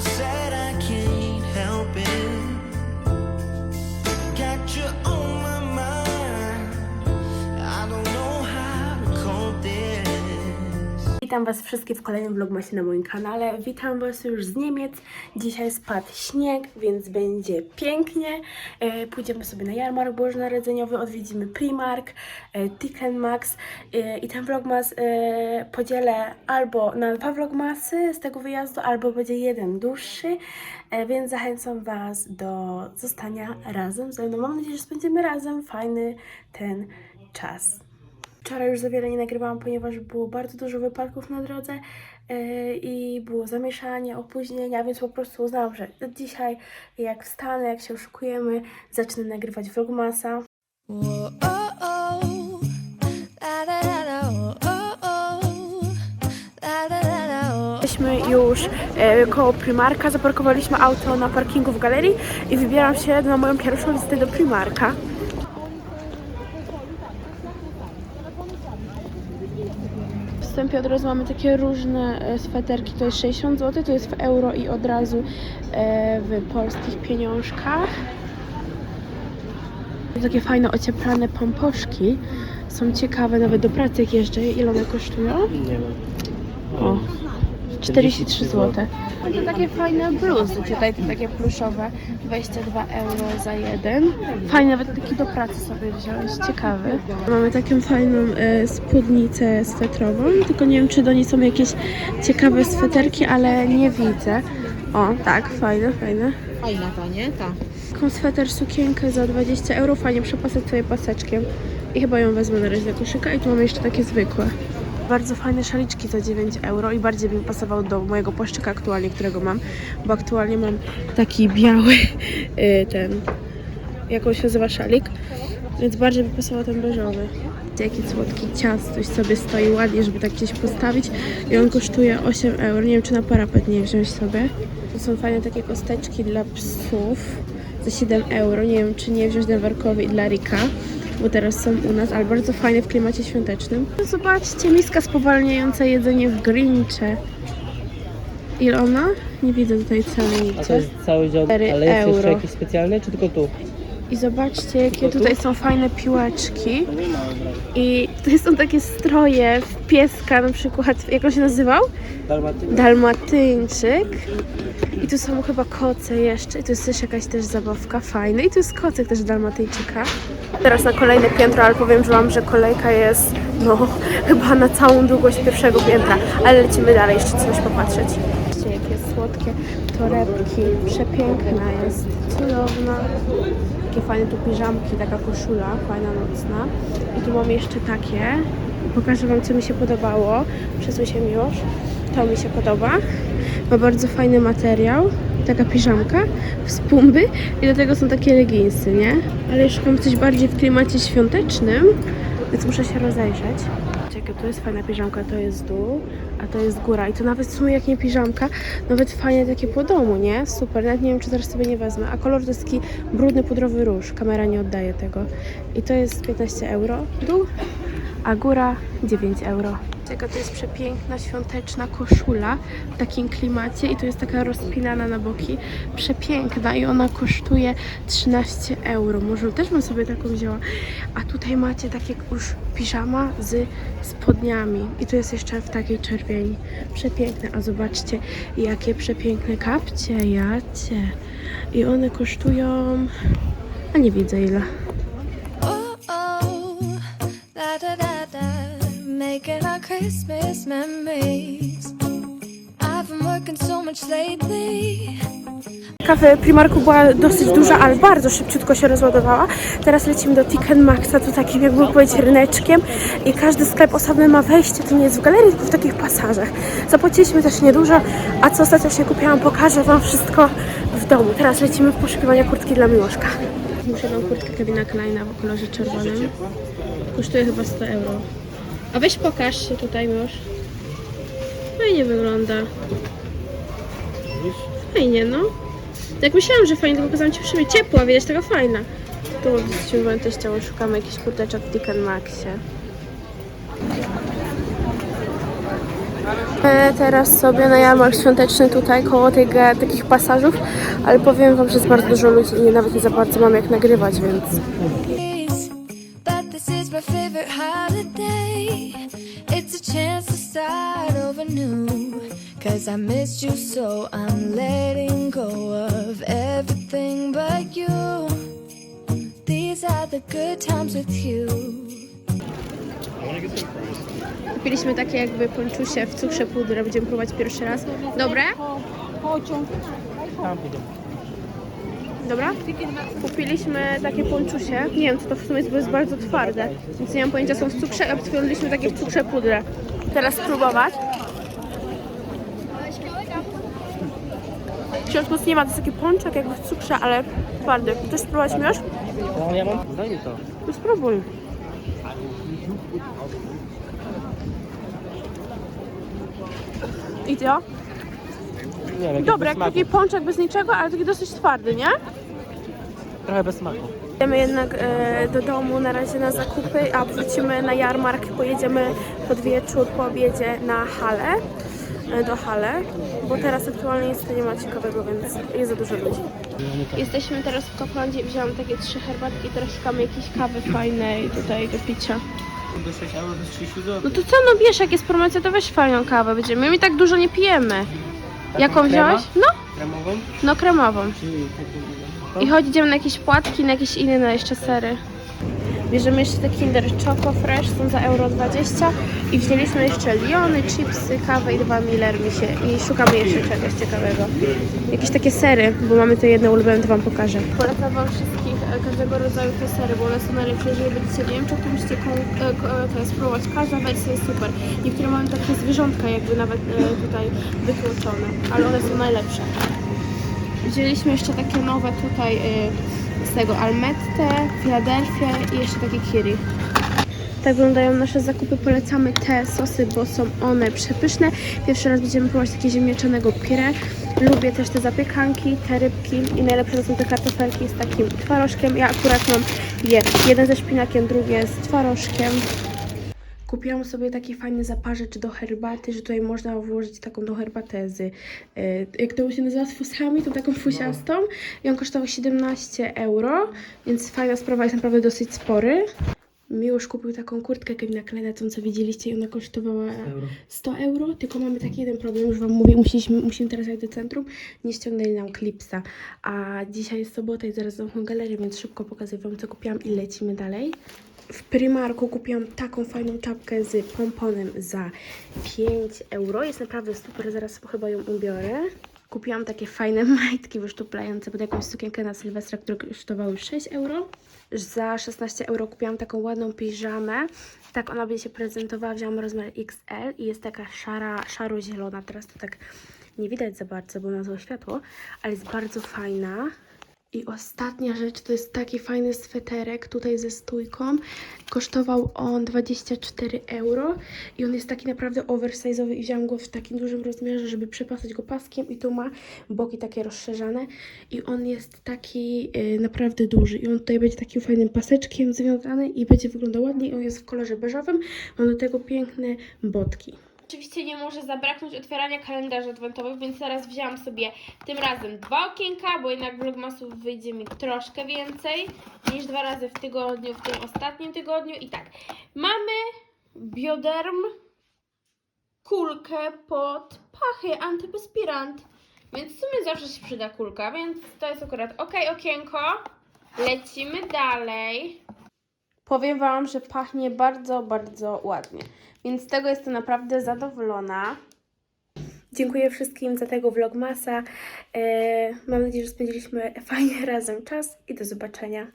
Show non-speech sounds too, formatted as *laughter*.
sad, I can't help it. Witam Was wszystkich w kolejnym vlogmasie na moim kanale. Witam Was już z Niemiec. Dzisiaj spadł śnieg, więc będzie pięknie. E, Pójdziemy sobie na jarmark bożonarodzeniowy, odwiedzimy Primark, e, Ticken Max e, i ten vlogmas podzielę albo na dwa vlogmasy z tego wyjazdu, albo będzie jeden dłuższy, więc zachęcam Was do zostania razem ze mną. Mam nadzieję, że spędzimy razem fajny ten czas. Wczoraj już za wiele nie nagrywałam, ponieważ było bardzo dużo wypadków na drodze yy, i było zamieszanie, opóźnienia, więc po prostu uznałam, że dzisiaj jak wstanę, jak się oszukujemy, zacznę nagrywać vlogmasa. Jesteśmy już e, koło Primarka, zaparkowaliśmy auto na parkingu w galerii i wybieram się na moją pierwszą wizytę do Primarka. Wstępie od razu mamy takie różne e, sweterki, to jest 60 zł, to jest w euro i od razu e, w polskich pieniążkach. Takie fajne ocieplane pomposzki. Są ciekawe nawet do pracy jak jeżdżę. Ile one kosztują? Nie wiem. O, 43 zł. No to takie fajne bluzy, tutaj te takie pluszowe, 22 euro za jeden. Fajny, nawet taki do pracy sobie wziąć, ciekawy. Mamy taką fajną e, spódnicę swetrową, tylko nie wiem, czy do niej są jakieś ciekawe sweterki, ale nie widzę. O, tak, fajne, fajne. Fajna ta, nie? Ta. Taką sweter sukienkę za 20 euro, fajnie przepasać sobie paseczkiem. I chyba ją wezmę na razie do koszyka. I tu mamy jeszcze takie zwykłe. Bardzo fajne szaliczki za 9 euro i bardziej by mi pasował do mojego płaszczyka aktualnie, którego mam, bo aktualnie mam taki biały *laughs* y, ten, jak on się nazywa szalik, więc bardziej by pasował ten beżowy. Jaki słodki ciastuś sobie stoi ładnie, żeby tak gdzieś postawić i on kosztuje 8 euro. Nie wiem, czy na parapet nie wziąć sobie. To są fajne takie kosteczki dla psów za 7 euro. Nie wiem, czy nie wziąć Denverkowi i dla Rika, bo teraz są u nas, ale bardzo fajne w klimacie świątecznym. No Zobaczcie, miska spowalniająca jedzenie w Grincze. Ile ona? Nie widzę tutaj ceny A to nigdzie. jest cały dział, ale jest jeszcze euro. jakieś specjalne, czy tylko tu? I zobaczcie, jakie tutaj są fajne piłeczki. I tutaj są takie stroje w pieska, na przykład, jak on się nazywał? Dalmaty? Dalmatyńczyk. I tu są chyba koce jeszcze. I tu jest też jakaś też zabawka fajna. I tu jest kocek też Dalmatyńczyka. Teraz na kolejne piętro, ale powiem Wam, że kolejka jest no *laughs* chyba na całą długość pierwszego piętra. Ale lecimy dalej, jeszcze coś popatrzeć. Zobaczcie, jakie słodkie torebki. Przepiękna jest. Cudowna. Takie fajne tu piżamki, taka koszula, fajna nocna. I tu mam jeszcze takie. Pokażę Wam, co mi się podobało. Przesuń się miłosz. To mi się podoba. Ma bardzo fajny materiał. Taka piżamka z pumby i do tego są takie leginsy, nie? Ale już szukam coś bardziej w klimacie świątecznym, więc muszę się rozejrzeć. Tu jest fajna piżamka, to jest dół, a to jest góra. I to nawet w sumie jak nie piżamka, nawet fajnie takie po domu, nie? Super, nawet nie wiem, czy teraz sobie nie wezmę. A kolor to jest taki brudny pudrowy róż, kamera nie oddaje tego. I to jest 15 euro dół, a góra 9 euro. Czeka, to jest przepiękna, świąteczna koszula w takim klimacie i tu jest taka rozpinana na boki. Przepiękna i ona kosztuje 13 euro. Może też bym sobie taką wzięła. A tutaj macie takie już piżama z spodniami i tu jest jeszcze w takiej czerwieni. Przepiękne, a zobaczcie jakie przepiękne kapcie, jacie. I one kosztują... A nie widzę ile. Making our Christmas memories. I've been working so much lately. Kawa w Primarku była dosyć duża, ale bardzo szybciutko się rozładowała. Teraz lecimy do Ticken Maxa, tu takim jakby powiedzieć ryneczkiem i każdy sklep osobny ma wejście, to nie jest w galerii, tylko w takich pasażach. Zapłaciliśmy też niedużo, a co ostatecznie kupiłam, pokażę Wam wszystko w domu. Teraz lecimy w poszukiwania kurtki dla Miłoszka. Muszę Wam kurtkę Kevina Kleina w kolorze czerwonym. Kosztuje chyba 100 euro. A weź pokaż się tutaj, Miłosz. Fajnie wygląda. Fajnie, no. Tak myślałam, że fajnie, tylko pokazałam Ci w szybie. Ciepła, widać, taka fajna. Tu z moją teściową szukamy jakichś kurteczek w Ticken Maxie. E, Teraz sobie na jarmark świąteczny tutaj koło tych takich pasażów, ale powiem wam, że jest bardzo dużo ludzi i nawet nie za bardzo mam jak nagrywać, więc Cause I missed you, so I'm letting go of everything but you. These are the good times with you. kupiliśmy takie jakby ponczusie w cukrze pudrę, będziemy próbować pierwszy raz. Dobre? Pójdę. Dobra? Kupiliśmy takie ponczusie. Nie wiem, co to w sumie jest, bo jest bardzo twarde. Więc nie mam pojęcia, są w cukrze, a takie w cukrze pudrę. Teraz spróbować. W środku nic nie ma, to jest taki pączek jakby w cukrze, ale twardy. Chcesz spróbować miesz? No ja mam. Daj mi to. No spróbuj. I co? Nie wiem, Dobra, jak taki pączek bez niczego, ale taki dosyć twardy, nie? Trochę bez smaku. Idziemy jednak e, do domu na razie na zakupy, a wrócimy na jarmark, pojedziemy pod wieczór po obiedzie na halę, do hale, bo teraz aktualnie nic tu nie ma ciekawego, więc jest za dużo ludzi. Jesteśmy teraz w Kauflandzie i wziąłam takie trzy herbatki, teraz szukamy jakiejś kawy fajnej tutaj do picia. Do 6 euro, to jest 30 zł. No to co, no bierz, jak jest promocja, to weź fajną kawę będziemy. My tak dużo nie pijemy. Jaką krema? wziąłeś? No, Kremową? no kremową. I chodź, idziemy na jakieś płatki, na jakieś inne jeszcze sery. Bierzemy jeszcze te Kinder Choco Fresh, są za euro 20 i wzięliśmy jeszcze Liony, chipsy, kawę i dwa Miller mi się i szukamy jeszcze czegoś ciekawego. Jakieś takie sery, bo mamy to jedne ulubione, to wam pokażę. Polecam wam wszystkich e, każdego rodzaju te sery, bo one są najlepsze, jeżeli będziecie w Niemczech, to musicie e, e, to spróbować. Każda wersja jest super. Niektóre mają takie zwierzątka jakby nawet e, tutaj wytłoczone, ale one są najlepsze. Wzięliśmy jeszcze takie nowe tutaj y, z tego Almette, Philadelphia i jeszcze takie Kiri. Tak wyglądają nasze zakupy. Polecamy te sosy, bo są one przepyszne. Pierwszy raz będziemy próbować takie ziemniaczanego pire. Lubię też te zapiekanki, te rybki i najlepsze to są te kartofelki z takim twarożkiem. Ja akurat mam je. Jeden ze szpinakiem, drugie z twarożkiem. Kupiłam sobie taki fajny zaparzacz do herbaty, że tutaj można włożyć taką do herbatę z, e, jak to się nazywa, z fuschami, tą taką fusiastą. I on kosztował 17 euro, więc fajna sprawa, jest naprawdę dosyć spory. Miłosz kupił taką kurtkę Kevina Kleina, tą co widzieliście i ona kosztowała euro. 100 euro, tylko mamy taki jeden problem, już Wam mówię, musieliśmy, musimy teraz jechać do centrum, nie ściągnęli nam klipsa, a dzisiaj jest sobota i zaraz zamkną galerię, więc szybko pokazuję Wam co kupiłam i lecimy dalej. W Primarku kupiłam taką fajną czapkę z pomponem za 5 euro, jest naprawdę super, zaraz chyba ją ubiorę. Kupiłam takie fajne *laughs* majtki wyszczuplające pod jakąś sukienkę na Sylwestra, które kosztowały 6 euro. Za 16 euro kupiłam taką ładną piżamę. Tak ona będzie się prezentowała. Wziąłam rozmiar XL i jest taka szara, szaro-zielona. Teraz to tak nie widać za bardzo, bo ma złe światło, ale jest bardzo fajna. I ostatnia rzecz to jest taki fajny sweterek tutaj ze stójką. Kosztował on 24 euro i on jest taki naprawdę oversize'owy i wziąłam go w takim dużym rozmiarze, żeby przepasać go paskiem i tu ma boki takie rozszerzane i on jest taki y, naprawdę duży i on tutaj będzie takim fajnym paseczkiem związany i będzie wyglądał ładnie. On jest w kolorze beżowym, ma do tego piękne botki. Oczywiście nie może zabraknąć otwierania kalendarzy adwentowych, więc teraz wzięłam sobie tym razem dwa okienka, bo jednak vlogmasów wyjdzie mi troszkę więcej niż dwa razy w tygodniu, w tym ostatnim tygodniu. I tak, mamy bioderm, kulkę pod pachy, antyperspirant, więc w sumie zawsze się przyda kulka, więc to jest akurat ok okienko. Lecimy dalej. Powiem Wam, że pachnie bardzo, bardzo ładnie. Więc z tego jestem naprawdę zadowolona. Dziękuję wszystkim za tego vlogmasa. E, mam nadzieję, że spędziliśmy fajnie *laughs* razem czas i do zobaczenia.